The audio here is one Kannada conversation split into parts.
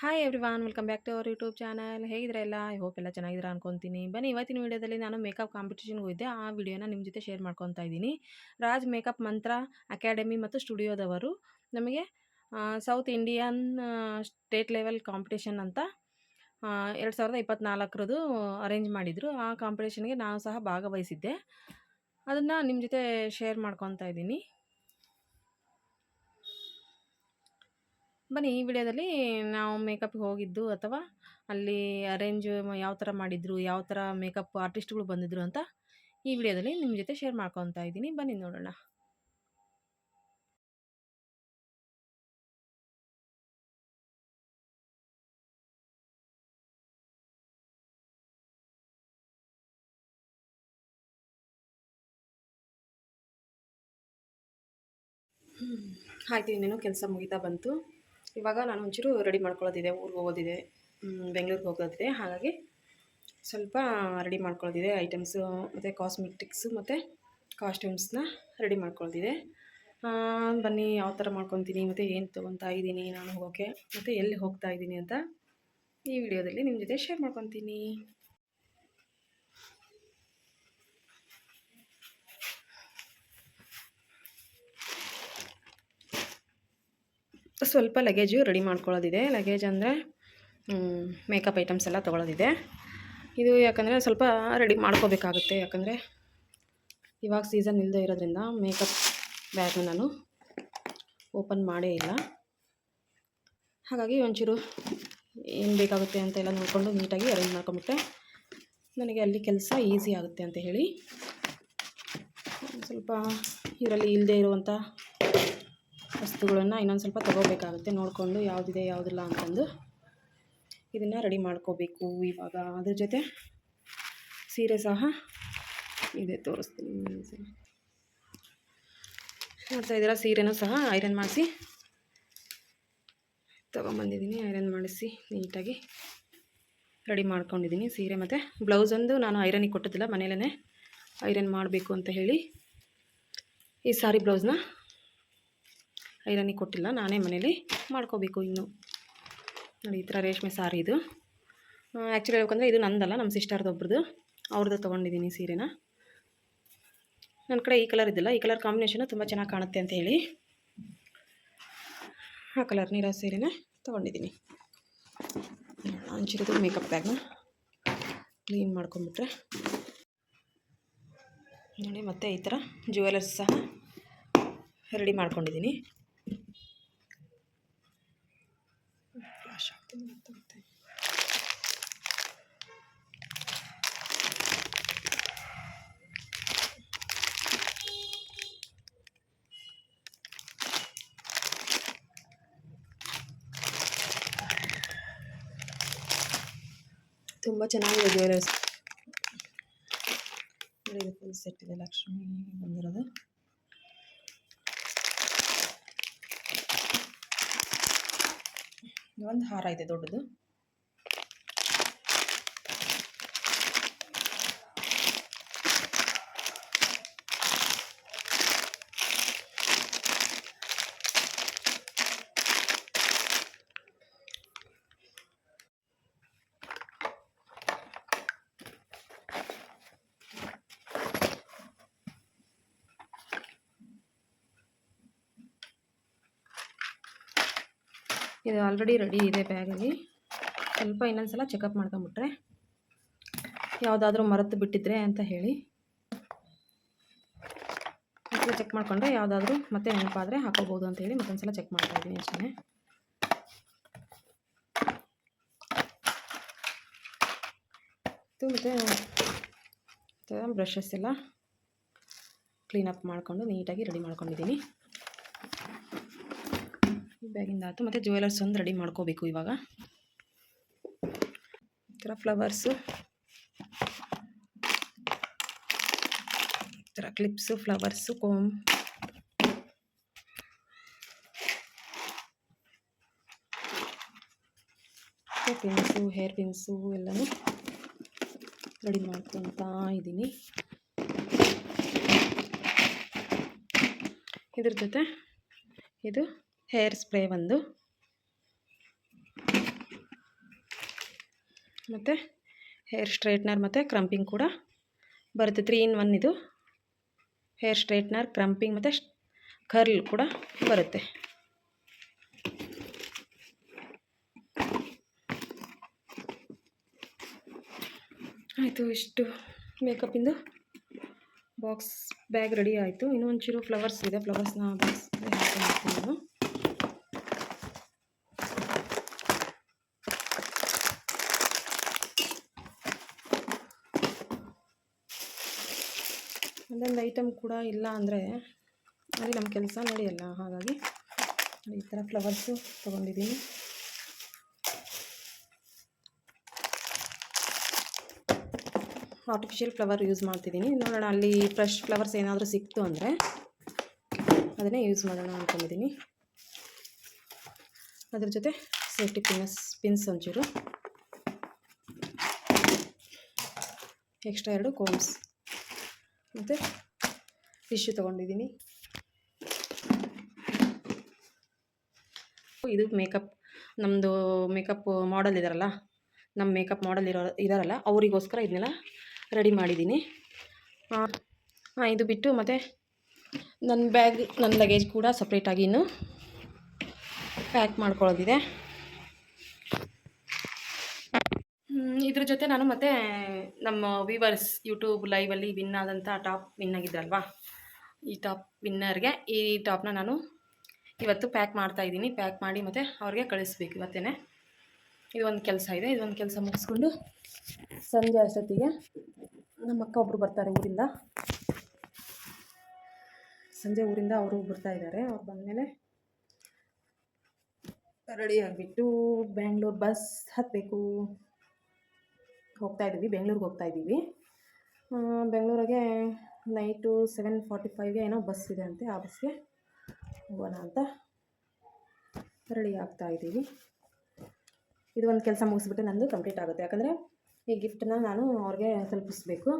Hi everyone welcome back to our YouTube channel ಹೇಗಿದ್ರೆ ಎಲ್ಲ? ಐ ಹೋಪ್ ಎಲ್ಲ ಚೆನ್ನಾಗಿದ್ದೀರಾ ಅನ್ಕೊತೀನಿ. ಬನ್ನಿ, ಇವತ್ತಿನ ವೀಡಿಯೋದಲ್ಲಿ ನಾನು ಮೇಕಪ್ ಕಾಂಪಿಟೇಷನ್ಗೆ ಹೋಗಿದ್ದೆ ಆ ವಿಡಿಯೋನ ನಿಮ್ಮ ಜೊತೆ ಶೇರ್ ಮಾಡ್ಕೊತಾ ಇದ್ದೀನಿ. ರಾಜ್ ಮೇಕಪ್ ಮಂತ್ರ ಅಕಾಡೆಮಿ ಮತ್ತು ಸ್ಟುಡಿಯೋದವರು ನಮಗೆ south Indian state level competition ಅಂತ ಎರಡು ಸಾವಿರದ ಇಪ್ಪತ್ತ್ನಾಲ್ಕರದು ಅರೇಂಜ್ ಮಾಡಿದರು. ಆ ಕಾಂಪಿಟೇಷನ್ಗೆ ನಾನು ಸಹ ಭಾಗವಹಿಸಿದ್ದೆ. ಅದನ್ನು ನಿಮ್ಮ ಜೊತೆ ಶೇರ್ ಮಾಡ್ಕೊತಾ ಇದ್ದೀನಿ. ಬನ್ನಿ ಈ ವಿಡಿಯೋದಲ್ಲಿ ನಾವು ಮೇಕಪ್ಗೆ ಹೋಗಿದ್ದು ಅಥವಾ ಅಲ್ಲಿ ಅರೇಂಜ್ ಯಾವ ಥರ ಮಾಡಿದ್ರು, ಯಾವ ಥರ ಮೇಕಪ್ ಆರ್ಟಿಸ್ಟ್ಗಳು ಬಂದಿದ್ರು ಅಂತ ಈ ವಿಡಿಯೋದಲ್ಲಿ ನಿಮ್ಮ ಜೊತೆ ಶೇರ್ ಮಾಡ್ಕೊತಾ ಇದ್ದೀನಿ. ಬನ್ನಿ ನೋಡೋಣ. ಆಯ್ತು ಇನ್ನೇನು ಕೆಲಸ ಮುಗಿತಾ ಬಂತು? ಇವಾಗ ನಾನು ಒಂಚೂರು ರೆಡಿ ಮಾಡ್ಕೊಳ್ಳೋದಿದೆ, ಊರಿಗೆ ಹೋಗೋದಿದೆ ಬೆಂಗಳೂರಿಗೆ ಹೋಗೋದಿದೆ. ಹಾಗಾಗಿ ಸ್ವಲ್ಪ ರೆಡಿ ಮಾಡ್ಕೊಳ್ಳೋದಿದೆ, ಐಟಮ್ಸು, ಮತ್ತು ಕಾಸ್ಮೆಟಿಕ್ಸು ಮತ್ತು ಕಾಸ್ಟ್ಯೂಮ್ಸ್ನ ರೆಡಿ ಮಾಡ್ಕೊಳ್ಳೋದಿದೆ. ಬನ್ನಿ, ಯಾವ ಥರ ಮಾಡ್ಕೊತೀನಿ, ಮತ್ತು ಏನು ತೊಗೊತಾ ಇದ್ದೀನಿ ನಾನು ಹೋಗೋಕ್ಕೆ ಮತ್ತು ಎಲ್ಲಿ ಹೋಗ್ತಾ ಇದ್ದೀನಿ ಅಂತ ಈ ವಿಡಿಯೋದಲ್ಲಿ ನಿಮ್ಮ ಜೊತೆ ಶೇರ್ ಮಾಡ್ಕೊತೀನಿ. ಸ್ವಲ್ಪ ಲಗೇಜು ರೆಡಿ ಮಾಡ್ಕೊಳ್ಳೋದಿದೆ. ಲಗೇಜ್ ಅಂದರೆ ಮೇಕಪ್ ಐಟಮ್ಸ್ ಎಲ್ಲ ತೊಗೊಳೋದಿದೆ. ಇದು ಯಾಕಂದರೆ ಸ್ವಲ್ಪ ರೆಡಿ ಮಾಡ್ಕೋಬೇಕಾಗುತ್ತೆ. ಯಾಕಂದರೆ ಇವಾಗ ಸೀಸನ್ ಇಲ್ಲದೆ ಇರೋದ್ರಿಂದ ಮೇಕಪ್ ಬ್ಯಾಗ್ನ ನಾನು ಓಪನ್ ಮಾಡೇ ಇಲ್ಲ. ಹಾಗಾಗಿ ಒಂಚೂರು ಏನು ಬೇಕಾಗುತ್ತೆ ಅಂತ ಎಲ್ಲ ನೋಡಿಕೊಂಡು ನೀಟಾಗಿ ಅರೇಂಜ್ ಮಾಡ್ಕೊಂಬಿಟ್ಟೆ ನನಗೆ ಅಲ್ಲಿ ಕೆಲಸ ಈಸಿ ಆಗುತ್ತೆ ಅಂತ ಹೇಳಿ. ಸ್ವಲ್ಪ ಇದರಲ್ಲಿ ಇಲ್ಲದೆ ಇರುವಂಥ ವಸ್ತುಗಳನ್ನು ಇನ್ನೊಂದು ಸ್ವಲ್ಪ ತೊಗೋಬೇಕಾಗುತ್ತೆ. ನೋಡಿಕೊಂಡು ಯಾವುದಿದೆ, ಯಾವುದಿಲ್ಲ ಅಂತಂದು ಇದನ್ನು ರೆಡಿ ಮಾಡ್ಕೋಬೇಕು. ಇವಾಗ ಅದ್ರ ಜೊತೆ ಸೀರೆ ಸಹ ಇದೆ, ತೋರಿಸ್ತೀನಿ ನೋಡ್ತಾ ಇದ್ದೀರಾ? ಸೀರೆನೂ ಸಹ ಐರನ್ ಮಾಡಿಸಿ ತೊಗೊಂಬಂದಿದ್ದೀನಿ. ಐರನ್ ಮಾಡಿಸಿ ನೀಟಾಗಿ ರೆಡಿ ಮಾಡ್ಕೊಂಡಿದ್ದೀನಿ ಸೀರೆ ಮತ್ತು. ಬ್ಲೌಸೊಂದು ನಾನು ಐರನಿಗೆ ಕೊಟ್ಟಿದ್ದಿಲ್ಲ ಮನೇಲೇ ಐರನ್ ಮಾಡಬೇಕು ಅಂತ ಹೇಳಿ ಈ ಸಾರಿ ಬ್ಲೌಸ್ನ ಐರನಿಗೆ ಕೊಟ್ಟಿಲ್ಲ, ನಾನೇ ಮನೇಲಿ ಮಾಡ್ಕೋಬೇಕು ಇನ್ನು. ನೋಡಿ, ಈ ಥರ ರೇಷ್ಮೆ ಸಾರಿ ಇದು. ಆ್ಯಕ್ಚುಲಿ ಹೇಳ್ಬೇಕಂದ್ರೆ ಇದು ನಂದಲ್ಲ, ನಮ್ಮ ಸಿಸ್ಟರ್ದೊಬ್ರದ್ದು ಅವ್ರದ್ದು ತೊಗೊಂಡಿದ್ದೀನಿ ಸೀರೆನ. ನನ್ನ ಕಡೆ ಈ ಕಲರ್ ಇದ್ದಿಲ್ಲ, ಈ ಕಲರ್ ಕಾಂಬಿನೇಷನು ತುಂಬ ಚೆನ್ನಾಗಿ ಕಾಣುತ್ತೆ ಅಂತ ಹೇಳಿ ಆ ಕಲರ್ ನೀರ ಸೀರೆನ ತೊಗೊಂಡಿದ್ದೀನಿ. ಹಂಚಿರೋದು ಮೇಕಪ್ ಬ್ಯಾಗ್ನ ಕ್ಲೀನ್ ಮಾಡ್ಕೊಂಬಿಟ್ರೆ ನೋಡಿ, ಮತ್ತೆ ಈ ಥರ ಜ್ಯುವೆಲರ್ಸ್ ಸಹ ರೆಡಿ ಮಾಡ್ಕೊಂಡಿದ್ದೀನಿ. ತುಂಬ ಚೆನ್ನಾಗಿದೆ ಜ್ಯುವೆಲರ್ಸ್. ಸೆಟ್ ಇದೆ. ಲಕ್ಷ್ಮಿ ಬಂದಿರೋದು. ಒಂದು ಹಾರ ಇದೆ ದೊಡ್ಡದು. ಇದು ಆಲ್ರೆಡಿ ರೆಡಿ ಇದೆ ಬ್ಯಾಗಲ್ಲಿ ಸ್ವಲ್ಪ ಇನ್ನೊಂದು ಸಲ ಚೆಕಪ್ ಮಾಡ್ಕೊಂಬಿಟ್ರೆ ಯಾವುದಾದ್ರೂ ಮರೆತು ಬಿಟ್ಟಿದ್ರೆ ಅಂತ ಹೇಳಿ. ಮತ್ತೆ ಚೆಕ್ ಮಾಡಿಕೊಂಡ್ರೆ ಯಾವುದಾದ್ರೂ ಮತ್ತೆ ನೆನಪಾದರೆ ಹಾಕೋಬೋದು ಅಂತ ಹೇಳಿ ಮತ್ತೊಂದು ಸಲ ಚೆಕ್ ಮಾಡ್ತಾ ಇದ್ದೀನಿ ಅಷ್ಟೇ. ಮತ್ತು ಬ್ರಷಸ್ ಎಲ್ಲ ಕ್ಲೀನಪ್ ಮಾಡಿಕೊಂಡು ನೀಟಾಗಿ ರೆಡಿ ಮಾಡ್ಕೊಂಡಿದ್ದೀನಿ. ಬ್ಯಾಗಿಂದ ಆಯಿತು ಮತ್ತು ಜ್ಯುವೆಲರ್ಸ್ ಒಂದು ರೆಡಿ ಮಾಡ್ಕೋಬೇಕು ಇವಾಗ. ಈ ಥರ ಫ್ಲವರ್ಸು ಈ ಥರ clips flowers comb pins hair pins ಎಲ್ಲನೂ ರೆಡಿ ಮಾಡ್ಕೊತಾ ಇದ್ದೀನಿ. ಇದ್ರ ಜೊತೆ ಇದು ಹೇರ್ ಸ್ಪ್ರೇ ಒಂದು. ಮತ್ತು ಹೇರ್ ಸ್ಟ್ರೈಟ್ನರ್ ಮತ್ತು ಕ್ರಂಪಿಂಗ್ ಕೂಡ ಬರುತ್ತೆ. ತ್ರೀ ಇನ್ ಒನ್ ಇದು. ಹೇರ್ ಸ್ಟ್ರೈಟ್ನರ್, ಕ್ರಂಪಿಂಗ್ ಮತ್ತು ಕರ್ಲ್ ಕೂಡ ಬರುತ್ತೆ. ಆಯಿತು, ಇಷ್ಟು ಮೇಕಪ್ಪಿಂದು ಬಾಕ್ಸ್ ಬ್ಯಾಗ್ ರೆಡಿ ಆಯಿತು. ಇನ್ನೂ ಒಂಚೂರು ಫ್ಲವರ್ಸ್ ಇದೆ. ಫ್ಲವರ್ಸ್ನ ಬಾಕ್ಸ್ ಹಾಕ್ತೀನಿ ನಾನು ಒಂದೊಂದು ಐಟಮ್ ಕೂಡ ಇಲ್ಲ ಅಂದರೆ ಅಲ್ಲಿ ನಮ್ಮ ಕೆಲಸ ನಡೆಯಲ್ಲ. ಹಾಗಾಗಿ ಈ ಥರ ಫ್ಲವರ್ಸು ತೊಗೊಂಡಿದ್ದೀನಿ. ಆರ್ಟಿಫಿಷಿಯಲ್ ಫ್ಲವರ್ ಯೂಸ್ ಮಾಡ್ತಿದ್ದೀನಿ. ನೋಡೋಣ, ಅಲ್ಲಿ ಫ್ರೆಶ್ ಫ್ಲವರ್ಸ್ ಏನಾದರೂ ಸಿಕ್ತು ಅಂದರೆ ಅದನ್ನೇ ಯೂಸ್ ಮಾಡೋಣ ಅಂದ್ಕೊಂಡಿದ್ದೀನಿ ಅದ್ರ ಜೊತೆ ಸೇಫ್ಟಿ ಪಿನ್ಸ್ ಪಿನ್ಸ್ ಒಂಚೂರು. ಎಕ್ಸ್ಟ್ರಾ ಎರಡು ಕೋಮ್ಸ್ ಮತ್ತು ಟಿಶ್ಯೂ ತೊಗೊಂಡಿದ್ದೀನಿ. ಇದು ಮೇಕಪ್ ನಮ್ಮದು ಮೇಕಪ್ ಮಾಡಲ್ ಇದಾರಲ್ಲ ನಮ್ಮ ಮೇಕಪ್ ಮಾಡಲ್ ಇರೋ, ಇದಾರಲ್ಲ, ಅವರಿಗೋಸ್ಕರ ಇದನ್ನೆಲ್ಲ ರೆಡಿ ಮಾಡಿದ್ದೀನಿ. ಹಾಂ ಇದು ಬಿಟ್ಟು ಮತ್ತು ನನ್ನ ಬ್ಯಾಗ್ ನನ್ನ ಲಗೇಜ್ ಕೂಡ ಸಪ್ರೇಟಾಗಿ ಇನ್ನು ಪ್ಯಾಕ್ ಮಾಡ್ಕೊಳ್ಳೋದಿದೆ. ಇದ್ರ ಜೊತೆ ನಾನು ಮತ್ತೆ ನಮ್ಮ ವಿವರ್ಸ್ ಯೂಟ್ಯೂಬ್ ಲೈವಲ್ಲಿ ವಿನ್ ಆದಂಥ ಟಾಪ್ ವಿನ್ ಆಗಿದ್ದಲ್ವಾ ಈ ಟಾಪ್ ವಿನ್ನರ್ಗೆ ಈ ಟಾಪ್ನ ನಾನು ಇವತ್ತು ಪ್ಯಾಕ್ ಮಾಡ್ತಾ ಇದ್ದೀನಿ. ಪ್ಯಾಕ್ ಮಾಡಿ ಮತ್ತು ಅವ್ರಿಗೆ ಕಳಿಸ್ಬೇಕು ಇವತ್ತೇ ಇದು ಒಂದು ಕೆಲಸ ಇದೆ. ಇದೊಂದು ಕೆಲಸ ಮುಗಿಸ್ಕೊಂಡು ಸಂಜೆ ಅಷ್ಟೊತ್ತಿಗೆ ನಮ್ಮ ಅಕ್ಕ ಒಬ್ಬರು ಬರ್ತಾರೆ ಊರಿಂದ. ಸಂಜೆ ಊರಿಂದ ಅವರು ಬರ್ತಾ ಇದ್ದಾರೆ. ಅವ್ರು ಬಂದಮೇಲೆ ರೆಡಿ ಆಗಿಬಿಟ್ಟು ಬೆಂಗ್ಳೂರು ಬಸ್ ಹತ್ತಬೇಕು ಹೋಗ್ತಾ ಇದ್ದೀವಿ. ಬೆಂಗ್ಳೂರಿಗೆ ಹೋಗ್ತಾ ಇದ್ದೀವಿ. ಬೆಂಗಳೂರಿಗೆ ನೈಟು ಸೆವೆನ್ ಫಾರ್ಟಿ ಫೈವ್ಗೆ ಏನೋ ಬಸ್ ಇದೆ ಅಂತೆ, ಆ ಬಸ್ಗೆ ಹೋಗೋಣ ಅಂತ ರೆಡಿ ಆಗ್ತಾ ಇದ್ದೀವಿ. ಇದು ಒಂದು ಕೆಲಸ ಮುಗಿಸ್ಬಿಟ್ಟು ನಂದು ಕಂಪ್ಲೀಟ್ ಆಗುತ್ತೆ. ಯಾಕಂದರೆ ಈ ಗಿಫ್ಟನ್ನ ನಾನು ಅವ್ರಿಗೆ ತಲುಪಿಸ್ಬೇಕು.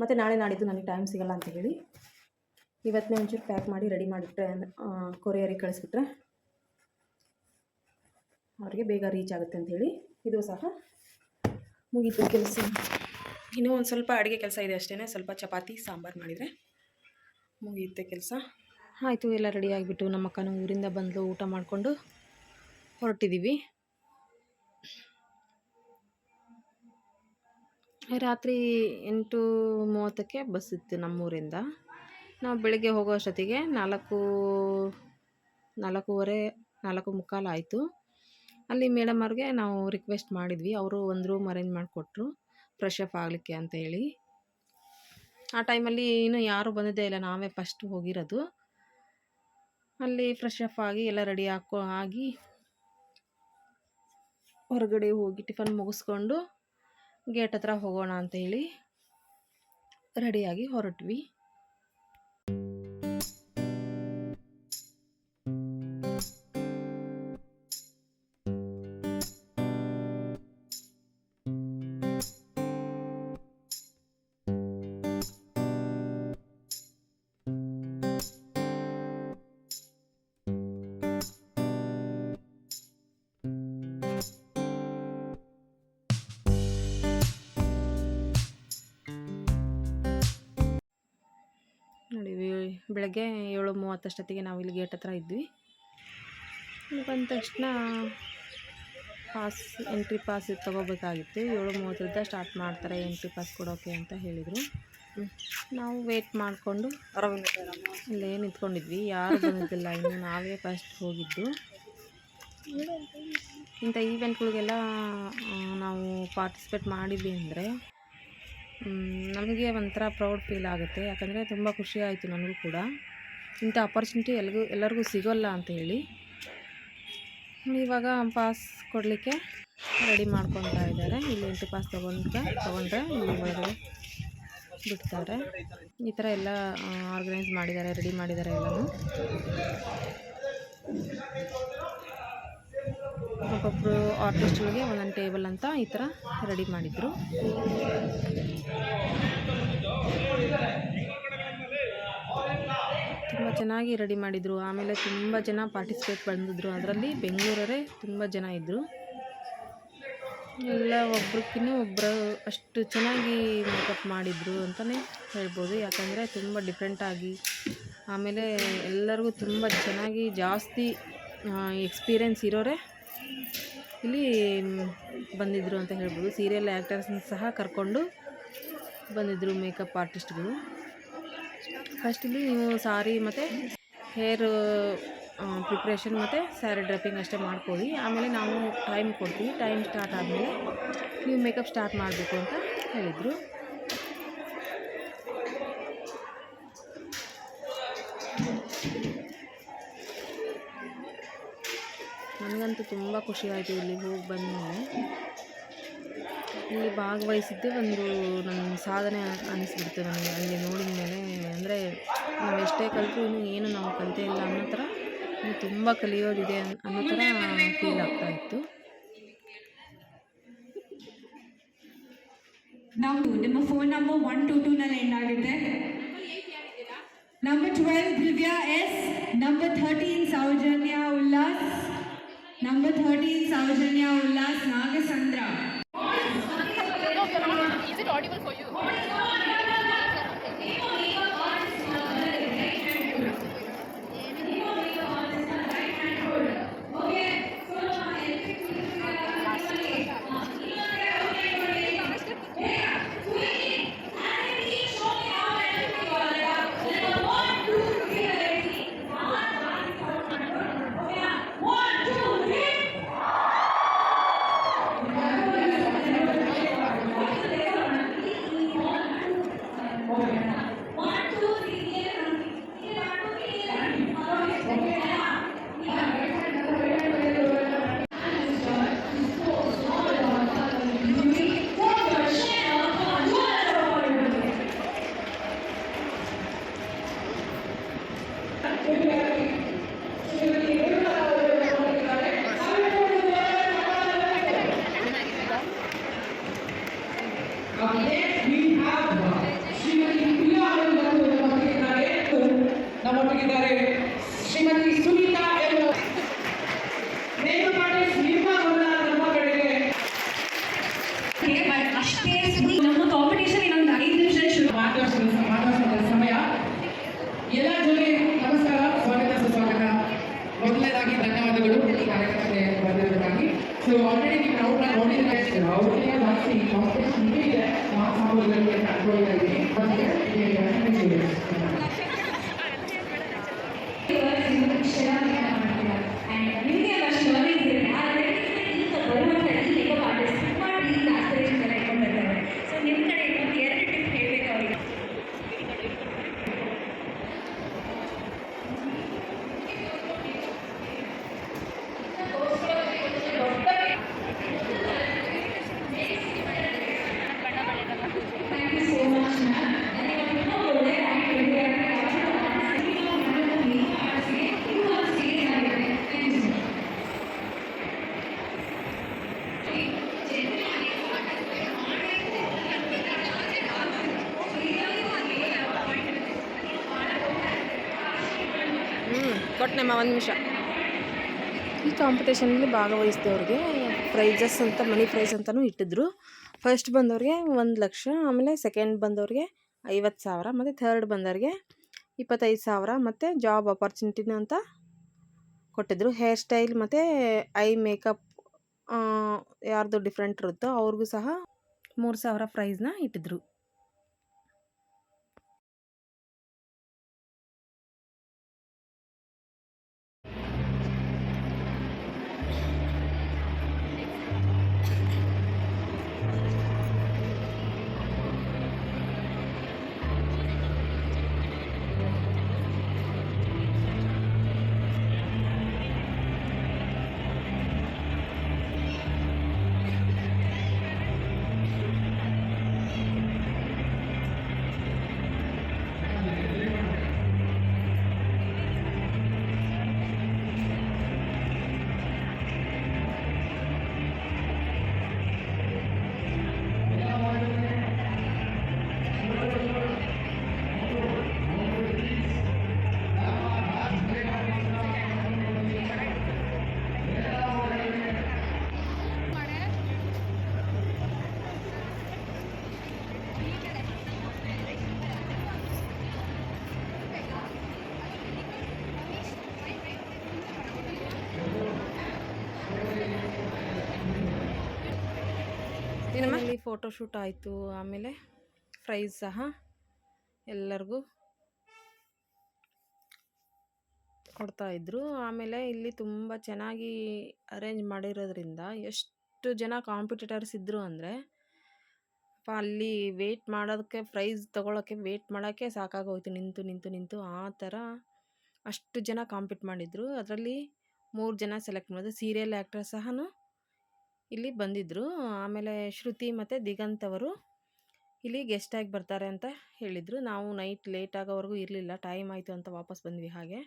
ಮತ್ತು ನಾಳೆ ನಾಡಿದ್ದು ನನಗೆ ಟೈಮ್ ಸಿಗಲ್ಲ ಅಂತ ಹೇಳಿ ಇವತ್ತನೇ ಒಂಚೂರು ಪ್ಯಾಕ್ ಮಾಡಿ ರೆಡಿ ಮಾಡಿಬಿಟ್ರೆ ಕೊರಿಯರಿಗೆ ಕಳಿಸ್ಬಿಟ್ರೆ ಅವ್ರಿಗೆ ಬೇಗ ರೀಚ್ ಆಗುತ್ತೆ ಅಂಥೇಳಿ ಇದು ಸಹ ಮುಗಿತು ಕೆಲಸ. ಇನ್ನೂ ಒಂದು ಸ್ವಲ್ಪ ಅಡುಗೆ ಕೆಲಸ ಇದೆ ಅಷ್ಟೇ ಸ್ವಲ್ಪ ಚಪಾತಿ, ಸಾಂಬಾರು ಮಾಡಿದರೆ ಮುಗಿಯುತ್ತೆ ಕೆಲಸ. ಆಯಿತು, ಎಲ್ಲ ರೆಡಿ ಆಗಿಬಿಟ್ಟು ನಮ್ಮ ಅಕ್ಕನೂ ಊರಿಂದ ಬಂದು ಊಟ ಮಾಡಿಕೊಂಡು ಹೊರಟಿದ್ದೀವಿ ರಾತ್ರಿ ಎಂಟು ಮೂವತ್ತಕ್ಕೆ ಬಸ್ ಇತ್ತು ನಮ್ಮೂರಿಂದ. ನಾವು ಬೆಳಗ್ಗೆ ಹೋಗೋ ಅಷ್ಟೊತ್ತಿಗೆ ನಾಲ್ಕು, ನಾಲ್ಕೂವರೆ, ನಾಲ್ಕು ಮುಕ್ಕಾಲು ಆಯಿತು. ಅಲ್ಲಿ ಮೇಡಮ್ ಅವ್ರಿಗೆ ನಾವು ರಿಕ್ವೆಸ್ಟ್ ಮಾಡಿದ್ವಿ. ಅವರು ಒಂದು ರೂಮ್ ಅರೇಂಜ್ ಮಾಡಿಕೊಟ್ರು. ಫ್ರೆಶ್ ಅಪ್ ಆಗಲಿಕ್ಕೆ ಅಂತ ಹೇಳಿ. ಆ ಟೈಮಲ್ಲಿ ಇನ್ನೂ ಯಾರೂ ಬಂದಿದ್ದೇ ಇಲ್ಲ, ನಾವೇ ಫಸ್ಟ್ ಹೋಗಿರೋದು. ಅಲ್ಲಿ ಫ್ರೆಶ್ ಅಪ್ ಆಗಿ ಎಲ್ಲ ರೆಡಿ ಹಾಕೋ, ಆಗಿ ಹೊರಗಡೆ ಹೋಗಿ ಟಿಫನ್ ಮುಗಿಸ್ಕೊಂಡು ಗೇಟ್ ಹತ್ರ ಹೋಗೋಣ ಅಂತ ಹೇಳಿ ರೆಡಿಯಾಗಿ ಹೊರಟ್ವಿ. ಬೆಳಗ್ಗೆ ಏಳು ಮೂವತ್ತಷ್ಟೊತ್ತಿಗೆ ನಾವು ಇಲ್ಲಿ ಗೇಟ್ ಹತ್ರ ಇದ್ವಿ. ಬಂದ ತಕ್ಷಣ ಪಾಸ್ ಎಂಟ್ರಿ ಪಾಸ್ ತೊಗೋಬೇಕಾಗಿತ್ತು. ಏಳು ಮೂವತ್ತರಿಂದ ಸ್ಟಾರ್ಟ್ ಮಾಡ್ತಾರೆ ಎಂಟ್ರಿ ಪಾಸ್ ಕೊಡೋಕೆ ಅಂತ ಹೇಳಿದರು. ನಾವು ವೇಟ್ ಮಾಡಿಕೊಂಡು ಅಲ್ಲೇ ನಿಂತ್ಕೊಂಡಿದ್ವಿ. ಯಾರು ಬಂದಿದ್ದಿಲ್ಲ. ಇನ್ನು ನಾವೇ ಫಸ್ಟ್ ಹೋಗಿದ್ದು. ಇಂಥ ಈವೆಂಟ್ಗಳಿಗೆಲ್ಲ ನಾವು ಪಾರ್ಟಿಸಿಪೇಟ್ ಮಾಡಿದ್ವಿ ಅಂದರೆ ನಮಗೆ ಒಂಥರ ಪ್ರೌಡ್ ಫೀಲ್ ಆಗುತ್ತೆ. ಯಾಕಂದರೆ ತುಂಬ ಖುಷಿ ಆಯಿತು ನನಗೂ ಕೂಡ. ಇಂಥ ಅಪರ್ಚುನಿಟಿ ಎಲ್ಗೂ, ಎಲ್ಲರಿಗೂ ಸಿಗೋಲ್ಲ ಅಂತ ಹೇಳಿ. ಇವಾಗ ಪಾಸ್ ಕೊಡಲಿಕ್ಕೆ ರೆಡಿ ಮಾಡ್ಕೊತಾ ಇದ್ದಾರೆ. ಇಲ್ಲಿ ಎಂಟು ಪಾಸ್ ತೊಗೊಂಡ್ರೆ ತೊಗೊಂಡ್ರೆ ಇಲ್ಲಿ ಬಿಡ್ತಾರೆ. ಈ ಥರ ಎಲ್ಲ ಆರ್ಗನೈಸ್ ಮಾಡಿದ್ದಾರೆ ರೆಡಿ ಮಾಡಿದ್ದಾರೆ ಎಲ್ಲನೂ. ಒಬ್ಬೊಬ್ಬರು ಆರ್ಟಿಸ್ಟ್ಗಳಿಗೆ ಒಂದೊಂದು ಟೇಬಲ್ ಅಂತ ಈ ಥರ ರೆಡಿ ಮಾಡಿದರು. ತುಂಬ ಚೆನ್ನಾಗಿ ರೆಡಿ ಮಾಡಿದರು. ಆಮೇಲೆ ತುಂಬ ಜನ ಪಾರ್ಟಿಸಿಪೇಟ್ ಬಂದಿದ್ರು. ಅದರಲ್ಲಿ ಬೆಂಗಳೂರವರೇ ತುಂಬ ಜನ ಇದ್ದರು ಎಲ್ಲ ಒಬ್ರಕ್ಕಿಂತ ಒಬ್ಬರು ಅಷ್ಟು ಚೆನ್ನಾಗಿ ಮೇಕಪ್ ಮಾಡಿದರು ಅಂತಲೇ ಹೇಳ್ಬೋದು. ಯಾಕಂದರೆ ತುಂಬ ಡಿಫ್ರೆಂಟಾಗಿ ಆಮೇಲೆ ಎಲ್ಲರಿಗೂ ತುಂಬ ಚೆನ್ನಾಗಿ ಜಾಸ್ತಿ ಎಕ್ಸ್ಪೀರಿಯನ್ಸ್ ಇರೋರೇ ಇಲ್ಲಿ ಬಂದಿದ್ದರು ಅಂತ ಹೇಳ್ಬೋದು. ಸೀರಿಯಲ್ ಆ್ಯಕ್ಟರ್ಸ್ನ ಸಹ ಕರ್ಕೊಂಡು ಬಂದಿದ್ದರು ಮೇಕಪ್ ಆರ್ಟಿಸ್ಟ್ಗಳು ಫಸ್ಟ್ ಇಲ್ಲಿ ನೀವು ಸಾರಿ ಮತ್ತು ಹೇರ್ ಪ್ರಿಪ್ರೇಷನ್ ಮತ್ತು ಸ್ಯಾರಿ ಡ್ರೆಪ್ಪಿಂಗ್ ಅಷ್ಟೇ ಮಾಡ್ಕೊಳ್ಳಿ. ಆಮೇಲೆ ನಾವು ಟೈಮ್ ಕೊಡ್ತೀವಿ. ಟೈಮ್ ಸ್ಟಾರ್ಟ್ ಆದಮೇಲೆ ನೀವು ಮೇಕಪ್ ಸ್ಟಾರ್ಟ್ ಮಾಡಬೇಕು ಅಂತ ಹೇಳಿದರು. ನನಗಂತೂ ತುಂಬ ಖುಷಿಯಾಯಿತು ಇಲ್ಲಿಗೆ ಹೋಗಿ ಬಂದ ಮೇಲೆ ಇಲ್ಲಿ ಭಾಗವಹಿಸಿದ್ದೇ ಒಂದು ನನ್ನ ಸಾಧನೆ ಅನ್ನಿಸ್ಬಿಡ್ತು ನನಗೆ. ಅಲ್ಲಿ ನೋಡಿದ ಮೇಲೆ ಅಂದರೆ ನಾವು ಎಷ್ಟೇ ಕಲಿತು ಇನ್ನೂ ಏನು ನಾವು ಕಲಿತೇ ಇಲ್ಲ ಅನ್ನೋ ಥರ ಇನ್ನು ತುಂಬ ಕಲಿಯೋದಿದೆ ಅನ್- ಅನ್ನೋ ಥರ ಫೀಲ್ ಆಗ್ತಾ ಇತ್ತು. ನಾವು ನಿಮ್ಮ phone number one two two ನಲ್ಲಿ ಎಂಡ್ ಆಗುತ್ತೆ. Number twelve Divya S number thirteen Soujanya Ullas. Number thirteen Soujanya Ullas Nagasandra Is it audible? Austria, Danzig, ಹ್ಞೂ ಕೊಟ್ಟೆಮ್ಮ ಒಂದು ನಿಮಿಷ. ಈ ಕಾಂಪಿಟೇಷನಲ್ಲಿ ಭಾಗವಹಿಸಿದವ್ರಿಗೆ ಪ್ರೈಜಸ್ ಅಂತ ಮನಿ ಪ್ರೈಸ್ ಅಂತಲೂ ಇಟ್ಟಿದ್ರು. ಫಸ್ಟ್ ಬಂದವ್ರಿಗೆ ಒಂದು ಲಕ್ಷ, ಆಮೇಲೆ ಸೆಕೆಂಡ್ ಬಂದವ್ರಿಗೆ ಐವತ್ತು ಸಾವಿರ, ಮತ್ತು ಥರ್ಡ್ ಬಂದವ್ರಿಗೆ ಇಪ್ಪತ್ತೈದು ಸಾವಿರ, ಮತ್ತು ಜಾಬ್ ಅಪರ್ಚುನಿಟಿನ ಅಂತ ಕೊಟ್ಟಿದ್ರು. ಹೇರ್ ಸ್ಟೈಲ್ ಮತ್ತು ಐ ಮೇಕಪ್ ಯಾರ್ದು ಡಿಫ್ರೆಂಟ್ ಇರುತ್ತೋ ಅವ್ರಿಗೂ ಸಹ ಮೂರು ಸಾವಿರ ಪ್ರೈಸ್ನ ಇಟ್ಟಿದ್ರು. ಫೈನಲಿ ಫೋಟೋಶೂಟ್ ಆಯಿತು, ಆಮೇಲೆ ಪ್ರೈಸ್ ಸಹ ಎಲ್ಲರಿಗೂ ಕೊಡ್ತಾ ಇದ್ರು. ಆಮೇಲೆ ಇಲ್ಲಿ ತುಂಬ ಚೆನ್ನಾಗಿ ಅರೇಂಜ್ ಮಾಡಿರೋದ್ರಿಂದ ಎಷ್ಟು ಜನ ಕಾಂಪಿಟೇಟರ್ಸ್ ಇದ್ದರು ಅಂದರೆ ಅಲ್ಲಿ ವೇಟ್ ಮಾಡೋದಕ್ಕೆ ಪ್ರೈಸ್ ತೊಗೊಳಕ್ಕೆ ವೇಟ್ ಮಾಡೋಕ್ಕೆ ಸಾಕಾಗೋಯ್ತು. ನಿಂತು ನಿಂತು ನಿಂತು ಆ ಥರ ಅಷ್ಟು ಜನ ಕಾಂಪೀಟ್ ಮಾಡಿದರು. ಅದರಲ್ಲಿ ಮೂರು ಜನ ಸೆಲೆಕ್ಟ್ ಮಾಡಿದ್ರು. ಸೀರಿಯಲ್ ಆ್ಯಕ್ಟರ್ ಸಹ ಇಲ್ಲಿ ಬಂದಿದ್ದರು ಆಮೇಲೆ ಶ್ರುತಿ ಮತ್ತು ದಿಗಂತ್ ಅವರು ಇಲ್ಲಿ ಗೆಸ್ಟಾಗಿ ಬರ್ತಾರೆ ಅಂತ ಹೇಳಿದರು. ನಾವು ನೈಟ್ ಲೇಟ್ ಆಗೋವರೆಗೂ ಇರಲಿಲ್ಲ. ಟೈಮ್ ಆಯಿತು ಅಂತ ವಾಪಸ್ ಬಂದ್ವಿ ಹಾಗೆ.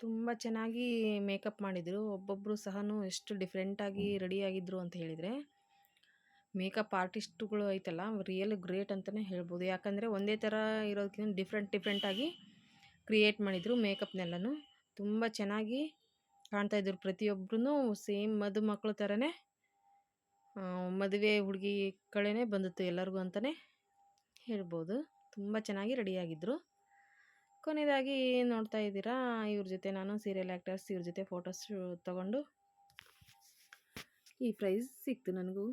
ತುಂಬ ಚೆನ್ನಾಗಿ ಮೇಕಪ್ ಮಾಡಿದರು. ಒಬ್ಬೊಬ್ಬರು ಸಹ ಎಷ್ಟು ಡಿಫ್ರೆಂಟಾಗಿ ರೆಡಿಯಾಗಿದ್ದರು ಅಂತ ಹೇಳಿದರೆ. ಮೇಕಪ್ ಆರ್ಟಿಸ್ಟ್ಗಳು ಐತಲ್ಲ, ರಿಯಲ್ ಗ್ರೇಟ್ ಅಂತಲೇ ಹೇಳ್ಬೋದು. ಯಾಕಂದರೆ ಒಂದೇ ಥರ ಇರೋದಕ್ಕಿಂತ ಡಿಫ್ರೆಂಟ್ ಡಿಫ್ರೆಂಟಾಗಿ ಕ್ರಿಯೇಟ್ ಮಾಡಿದರು ಮೇಕಪ್ನೆಲ್ಲನೂ. ತುಂಬ ಚೆನ್ನಾಗಿ ಕಾಣ್ತಾ ಕಾಣ್ತಾಯಿದ್ರು ಪ್ರತಿಯೊಬ್ಬರೂ ಸೇಮ್ ಮದುಮಕ್ಕಳ ಥರನೇ ಮದುವೆ ಹುಡುಗಿ ಕಡೆನೇ ಬಂದಿತ್ತು ಎಲ್ಲರಿಗೂ ಅಂತಲೇ ಹೇಳ್ಬೋದು. ತುಂಬ ಚೆನ್ನಾಗಿ ರೆಡಿಯಾಗಿದ್ದರು ಕೊನೆಯದಾಗಿ ನೋಡ್ತಾ ಇದ್ದೀರಾ, ಇವ್ರ ಜೊತೆ ನಾನು ಸೀರಿಯಲ್ ಆ್ಯಕ್ಟರ್ಸ್ ಇವ್ರ ಜೊತೆ ಫೋಟೋಸ್ ತೊಗೊಂಡು ಈ ಪ್ರೈಸ್ ಸಿಕ್ತು ನನಗೂ.